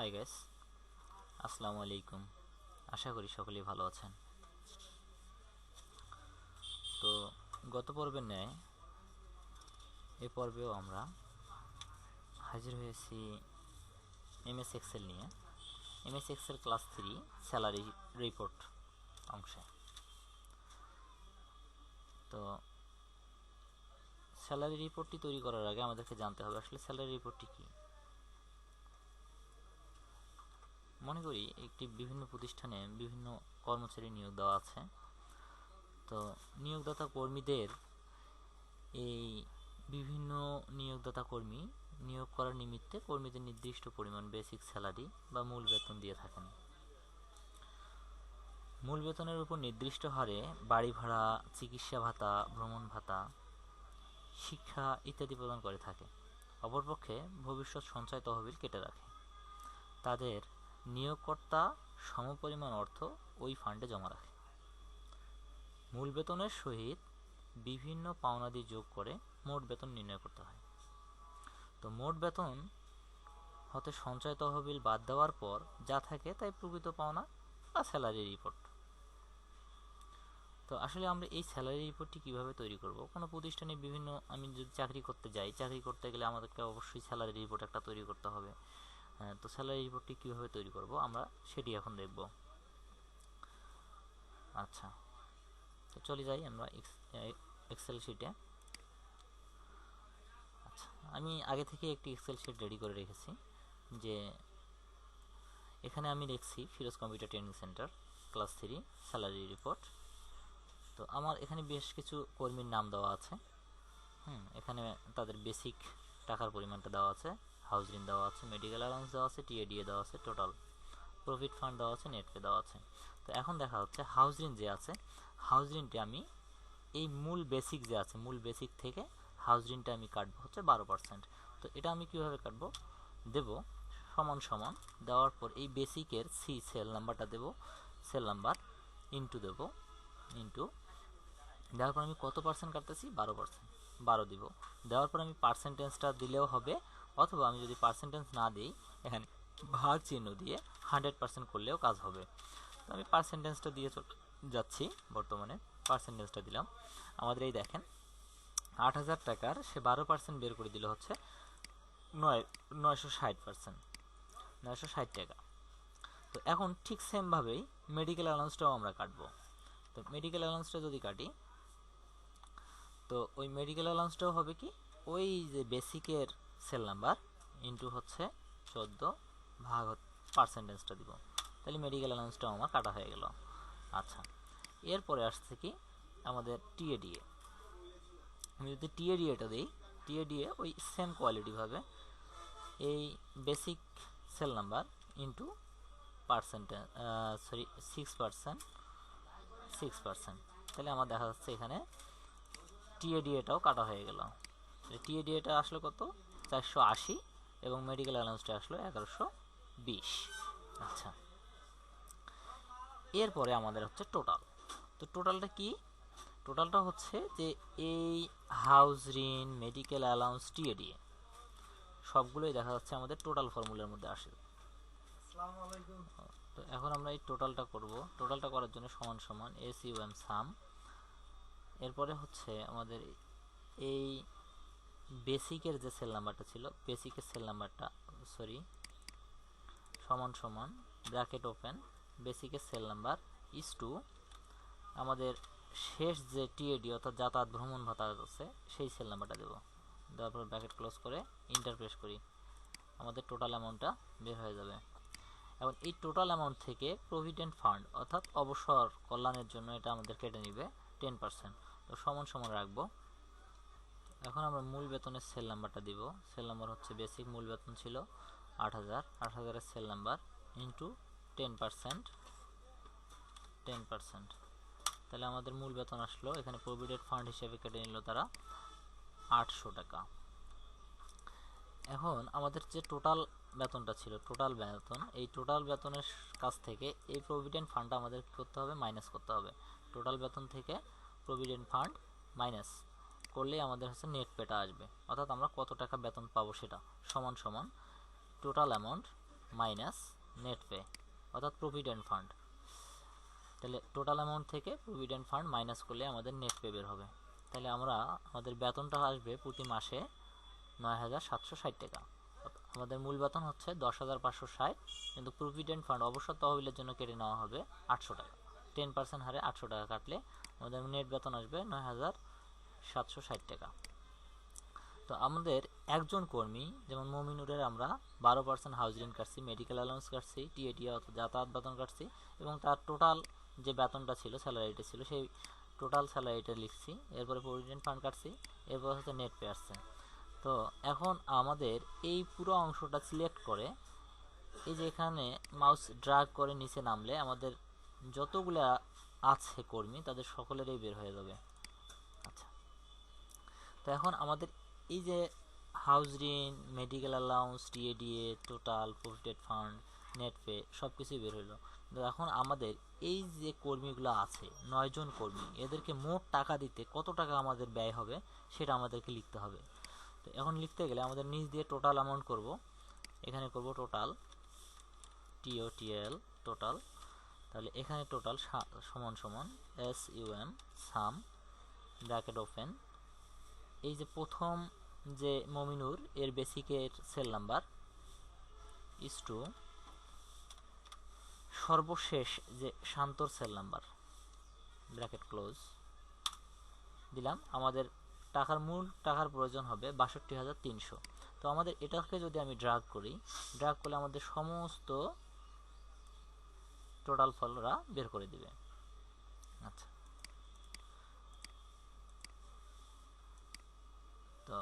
Hi guys আসসালামু আলাইকুম। আশা করি সকলেই ভালো আছেন। তো গত পর্বের ন্যায়, এ পর্বেও আমরা হাজির হয়েছি এমএস এক্সেল নিয়ে। MS Excel class three salary report অংশে। তো স্যালারি রিপোর্টটি তৈরি করার আগে আমাদেরকে জানতে হবে আসলে স্যালারি রিপোর্টটি কী? মনে করি একটি বিভিন্ন প্রতিষ্ঠানে বিভিন্ন কর্মচারী নিয়োগ দেওয়া আছে। তো নিয়োগদাতা কর্মীদের এই বিভিন্ন নিয়োগদাতা কর্মী নিয়োগ করার নিমিত্তে কর্মীদের নির্দিষ্ট পরিমাণ বেসিক স্যালারি বা মূল বেতন দিয়ে থাকেন। মূল বেতনের উপর নির্দিষ্ট হারে বাড়ি ভাড়া, চিকিৎসা ভাতা, ভ্রমণ ভাতা, শিক্ষা ইত্যাদি প্রদান করে থাকে। অপরপক্ষে ভবিষ্যৎ সঞ্চয় তহবিল কেটে রাখে। তাদের নিয়োগকর্তা সমপরিমাণ অর্থ ওই ফান্ডে জমা রাখে। মূল বেতনের সহিত বিভিন্ন পাওনাদি যোগ করে মোট বেতন নির্ণয় করতে হয়। তো মোট বেতন হতে সঞ্চয় তহবিল বাদ দেওয়ার পর যা থাকে তাই প্রকৃত পাওনা বা স্যালারি রিপোর্ট। তো আসলে আমরা এই স্যালারি রিপোর্টটি কীভাবে তৈরি করব? কোনো প্রতিষ্ঠানে বিভিন্ন আমি যদি চাকরি করতে যাই, চাকরি করতে গেলে আমাদেরকে অবশ্যই স্যালারি রিপোর্ট একটা তৈরি করতে হবে। তো স্যালারি রিপোর্টটি কীভাবে তৈরি করব? আমরা সেটি এখন দেখব। আচ্ছা তো চলে যাই আমরা এক্সেল শিটে আচ্ছা আমি আগে থেকে একটি এক্সেল শিট রেডি করে রেখেছি, যে এখানে আমি দেখছি Feroz computer training centre, class three, salary report. তো আমার এখানে বেশ কিছু কর্মীর নাম দেওয়া আছে। হুম, এখানে তাদের বেসিক টাকার পরিমাণটা দেওয়া আছে। হাউস ঋণ দেওয়া আছে মেডিকেল অ্যালাউন্স দেওয়া আছে টিএডিএ দেওয়া আছে টোটাল প্রফিট ফান্ড দেওয়া আছে নেট পে দেওয়া আছে। তো এখন দেখা হচ্ছে হাউস ঋণ যে আছে হাউস ঋণটি আমি এই মূল বেসিক যে আছে, মূল বেসিক থেকে হাউস ঋণটা আমি কাটবো হচ্ছে বারো পার্সেন্ট তো এটা আমি কীভাবে কাটবো? দেব সমান সমান, দেওয়ার পর এই বেসিকের সি সেল নাম্বারটা দেব সেল নাম্বার ইন্টু দেব ইন্টু দেওয়ার পর আমি কত পার্সেন্ট কাটতেছি? বারো পার্সেন্ট বারো দিব। দেওয়ার পর আমি পার্সেন্টেজটা দিলেও হবে অথবা আমি যদি পার্সেন্টেজ না দিই, এখানে ভাগ চিহ্ন দিয়ে হান্ড্রেড পার্সেন্ট করলেও কাজ হবে। তো আমি পার্সেন্টেজটা দিয়ে যাচ্ছি বর্তমানে পার্সেন্টেজটা দিলাম। আমাদের এই দেখেন, আট হাজার টাকার সে বারো পার্সেন্ট বের করে দিলে হচ্ছে নয় নয়শো ষাট পার্সেন্ট নয়শো ষাট টাকা। তো এখন ঠিক সেমভাবেই মেডিকেল অ্যালাউন্সটাও আমরা কাটবো। তো মেডিকেল অ্যালাউন্সটা যদি কাটি, তো ওই মেডিকেল অ্যালাউন্সটাও হবে কি, ওই যে বেসিকের সেল নাম্বার ইন্টু হচ্ছে চোদ্দ ভাগ পার্সেন্টেজটা দিব। তাহলে মেডিকেল অ্যালাউন্সটাও আমার কাটা হয়ে গেল। আচ্ছা এরপরে আসছে কি আমাদের টিএডিএ আমি যদি টিএডিএটা দিই টিএডিএ ওই সেম কোয়ালিটিভাবে এই basic cell number into percentage sorry six percent six percent তাহলে আমার দেখা যাচ্ছে এখানে টিএডিএটাও কাটা হয়ে গেল। টিএডিএটা আসলো কত? চারশো আশি এবং মেডিকেল অ্যালাউন্সটা আসলো এগারোশো বিশ। আচ্ছা। এরপরে আমাদের হচ্ছে টোটাল তো টোটালটা কি? টোটালটা হচ্ছে যে এই হাউস ঋণ মেডিকেল অ্যালাউন্স টিএডিএ সবগুলোই দেখা যাচ্ছে আমাদের টোটাল ফর্মুলার মধ্যে আসে। তো এখন আমরা এই টোটালটা করব। টোটালটা করার জন্য সমান সমান এস ইউ এম সাম এরপরে হচ্ছে আমাদের এই বেসিকের যে সেল নাম্বারটা ছিল, বেসিকের সেল নাম্বারটা সরি সমান সমান, ব্র্যাকেট ওপেন, বেসিকের সেল নাম্বার ইস টু আমাদের শেষ যে টিএডি অর্থাৎ যাতায়াত ভ্রমণ ভাতা আছে, সেই সেল নাম্বারটা দেবো। দেওয়ার পর ব্র্যাকেট ক্লোজ করে ইন্টার প্রেস করি। আমাদের টোটাল অ্যামাউন্টটা বের হয়ে যাবে। এবং এই টোটাল অ্যামাউন্ট থেকে প্রভিডেন্ট ফান্ড অর্থাৎ অবসর কল্যাণের জন্য এটা আমাদের কেটে নিবে টেন পার্সেন্ট তো সমান সমান রাখব। এখন আমরা মূল বেতনের সেল নাম্বারটা দিব। সেল নাম্বার হচ্ছে বেসিক মূল বেতন ছিল আট হাজার। আট হাজারের cell number into ten percent ten percent তাহলে আমাদের মূল বেতন আসলো। এখানে প্রভিডেন্ট ফান্ড হিসেবে কেটে নিল তারা আটশো টাকা। এখন আমাদের যে টোটাল বেতনটা ছিল টোটাল বেতন, এই টোটাল বেতনের কাছ থেকে এই প্রভিডেন্ট ফান্ডটা আমাদের করতে হবে মাইনাস করতে হবে। টোটাল বেতন থেকে প্রভিডেন্ট ফান্ড মাইনাস করলেই আমাদের হচ্ছে নেট পেটা আসবে। অর্থাৎ আমরা কত টাকা বেতন পাবো সেটা? সমান সমান total amount minus net pay অর্থাৎ প্রভিডেন্ট ফান্ড তাহলে টোটাল অ্যামাউন্ট থেকে প্রভিডেন্ট ফান্ড মাইনাস করলে আমাদের নেট পে বের হবে। তাহলে আমরা, আমাদের বেতনটা আসবে প্রতি মাসে নয় হাজার সাতশো ষাট টাকা। আমাদের মূল বেতন হচ্ছে দশ হাজার পাঁচশো ষাট, কিন্তু প্রভিডেন্ট ফান্ড অবসর তহবিলের জন্য কেটে নেওয়া হবে আটশো টাকা। টেন পার্সেন্ট হারে আটশো টাকা কাটলে আমাদের নেট বেতন আসবে নয় হাজার সাতশো ষাট টাকা। তো আমাদের একজন কর্মী, যেমন মমিনুরের আমরা বারো পার্সেন্ট হাউজিং কাটছি মেডিকেল অ্যালাউন্স কাটছি টিএটি অর্থাৎ যাতায়াত বেতন কাটছি এবং তার টোটাল যে বেতনটা ছিল স্যালারিটা ছিল, সেই টোটাল স্যালারিটা লিখছি, এরপরে প্রভিডেন্ট ফান্ড কাটছি, এরপর হচ্ছে নেট পে আসছে। তো এখন আমাদের এই পুরো অংশটা সিলেক্ট করে, এই যে এখানে মাউস ড্রাগ করে নিচে নামলে আমাদের যতগুলা আছে কর্মী, তাদের সকলেরই বের হয়ে যাবে। তো এখন আমাদের এই যে হাউস ঋণ medical allowance TADA total provident fund net pay সব কিছুই বের হলো। এখন আমাদের এই যে কর্মীগুলো আছে নয়জন কর্মী, এদেরকে মোট টাকা দিতে কত টাকা আমাদের ব্যয় হবে সেটা আমাদেরকে লিখতে হবে। তো এখন লিখতে গেলে আমাদের নিজ দিয়ে টোটাল অ্যামাউন্ট করব। এখানে করব টোটাল টিও টিএল টোটাল তাহলে এখানে টোটাল সমান সমান S U M sum bracket open এই যে প্রথম যে মমিনুর, এর বেসিকের সেল নাম্বার ইস টু সর্বশেষ যে শান্তর সেল নাম্বার ব্র্যাকেট ক্লোজ দিলাম। আমাদের টাকার মূল টাকার প্রয়োজন হবে বাষট্টি হাজার তিনশো। তো আমাদের এটাকে যদি আমি ড্রাগ করি ড্রাগ করলে আমাদের সমস্ত টোটাল ফলরা বের করে দিবে। আচ্ছা তো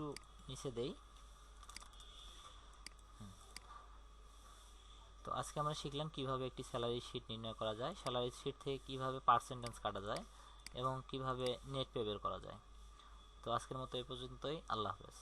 একটু নিচে দেই। তো আজকে আমরা শিখলাম কীভাবে একটি স্যালারি শিট নির্ণয় করা যায় স্যালারি শিট থেকে কীভাবে পার্সেন্টেজ কাটা যায় এবং কীভাবে নেট পে বের করা যায়। তো আজকের মতো এই পর্যন্তই, আল্লাহ হাফেজ।